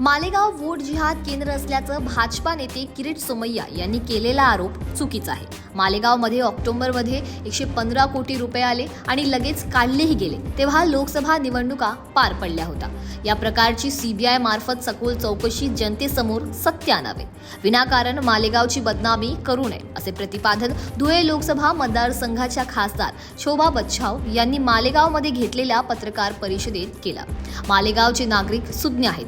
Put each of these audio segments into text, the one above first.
Malegaon vote जिहाद केंद्र असल्याचं भाजपा नेते किरीट सोमय्या यांनी केलेला आरोप चुकीचा आहे. मालेगावमध्ये ऑक्टोबरमध्ये एकशे पंधरा कोटी रुपये आले आणि लगेच काढलेही गेले तेव्हा लोकसभा निवडणुका पार पडल्या होत्या. या प्रकारची सीबीआय मार्फत सखोल चौकशी जनतेसमोर सत्य आणावे विनाकारण मालेगावची बदनामी करू नये असे प्रतिपादन धुळे लोकसभा मतदारसंघाच्या खासदार शोभा बच्छाव यांनी मालेगावमध्ये घेतलेल्या पत्रकार परिषदेत केला. मालेगावचे नागरिक सुज्ञ आहेत.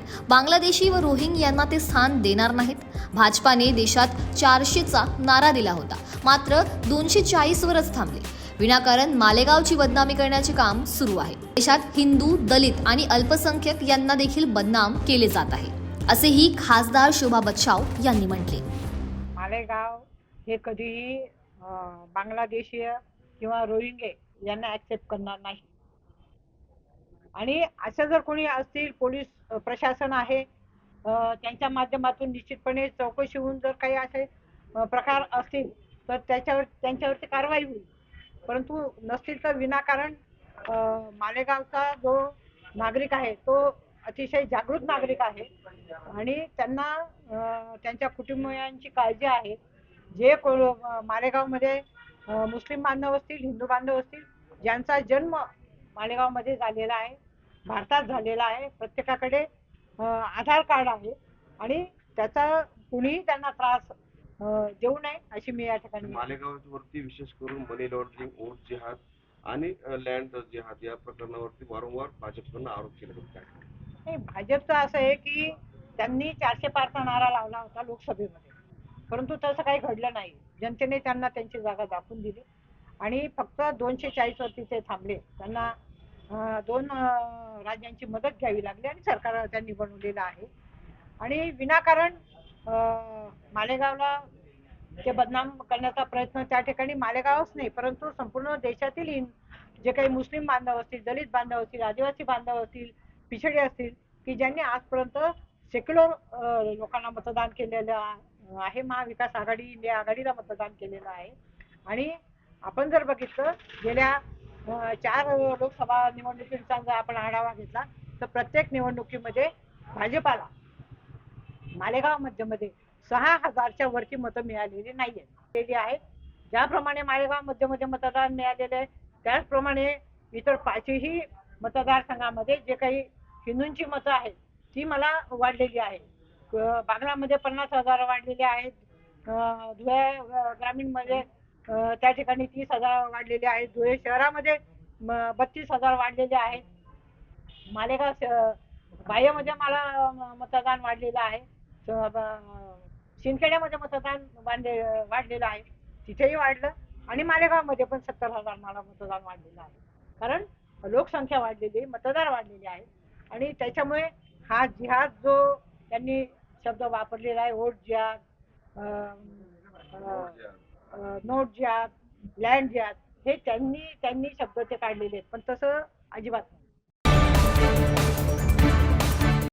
बांगलादेशी व रोहिंग यांना ते स्थान देणार नाहीत. भाजपाने देशात चारशेचा नारा दिला होता. मात्र दोनशे चाळीसवरच थांबले. विनाकारण मालेगावची बदनामी करण्याचे काम सुरू आहे. देशात हिंदू दलित आणि अल्पसंख्यक यांना देखील बदनाम केले जात आहे. असेही खासदार शोभा बच्छाव यांनी म्हटले. मालेगाव हे कधीही बांगलादेशीय किंवा रोहिंगे यांना ऍक्सेप्ट करणार नाही. आणि असं जर कोणी असतील पोलीस प्रशासन आहे त्यांच्या माध्यमातून निश्चितपणे चौकशी होऊन जर काही असे प्रकार असतील तर त्याच्यावर त्यांच्यावरती कारवाई होईल. परंतु नसतील तर विनाकारण मालेगावचा जो नागरिक आहे तो अतिशय जागृत नागरिक आहे. आणि त्यांना त्यांच्या कुटुंबियांची काळजी आहे. जे को मालेगावमध्ये मुस्लिम बांधव असतील हिंदू बांधव असतील ज्यांचा जन्म मालेगावमध्ये झालेला आहे भारतात झालेला आहे. प्रत्येकाकडे आधार कार्ड आहे. आणि त्याचा कुणीही त्यांना त्रास देऊ नये अशी मी या ठिकाणी मालेगाववरती विशेष करून मनी लॉन्ड्रिंग वोट जिहाद आणि लँड जिहाद या प्रकरणावरती वारंवार भाजपकडून आरोप केले नाही भाजपचं असं आहे की त्यांनी चारशे पारचा नारा लावला होता लोकसभेमध्ये. परंतु तसं काही घडलं नाही. जनतेने त्यांना त्यांची जागा दाखवून दिली. आणि फक्त दोनशे चाळीस वरती ते थांबले. त्यांना दोन राजांची राज्यांची मदत घ्यावी लागली आणि सरकार त्यांनी बनवलेलं आहे. आणि विनाकारण मालेगावला ते बदनाम करण्याचा प्रयत्न त्या ठिकाणी मालेगावच नाही परंतु संपूर्ण देशातील जे काही मुस्लिम बांधव असतील दलित बांधव असतील आदिवासी बांधव असतील पिछडे असतील की ज्यांनी आजपर्यंत सेक्युलर लोकांना मतदान केलेलं आहे महाविकास आघाडी इंडिया आघाडीला मतदान केलेलं आहे. आणि आपण जर बघितलं गेल्या चार लोकसभा निवडणुकींचा जर आपण आढावा घेतला तर प्रत्येक निवडणुकीमध्ये भाजपाला मालेगाव मध्यमध्ये सहा हजारच्या वरती मतं मिळालेली नाही केली आहेत. ज्याप्रमाणे मालेगाव मध्यमध्ये मतदान मिळालेले आहे त्याचप्रमाणे इतर पाचही मतदारसंघामध्ये जे काही हिंदूंची मतं आहेत ती मला वाढलेली आहे बागलामध्ये पन्नास हजार वाढलेली आहेत. धुळे ग्रामीणमध्ये त्या ठिकाणी तीस हजार वाढलेले आहेत धुळे शहरामध्ये बत्तीस हजार वाढलेले आहेत मालेगाव बाह्यमध्ये मला मतदान वाढलेलं आहे. शिंदखेड्यामध्ये मतदान बांधले वाढलेलं आहे. तिथेही वाढलं. आणि मालेगावमध्ये पण सत्तर हजार मला मतदान वाढलेलं आहे. कारण लोकसंख्या वाढलेली आहे, मतदार वाढलेले आहे. आणि त्याच्यामुळे हा जिहाद जो त्यांनी शब्द वापरलेला आहे वोट जिहाद नोट जे अं, नोट जे लँड हे त्यांनी त्यांनी शब्द ते काढलेले आहेत. पण तसं अजिबात नाही.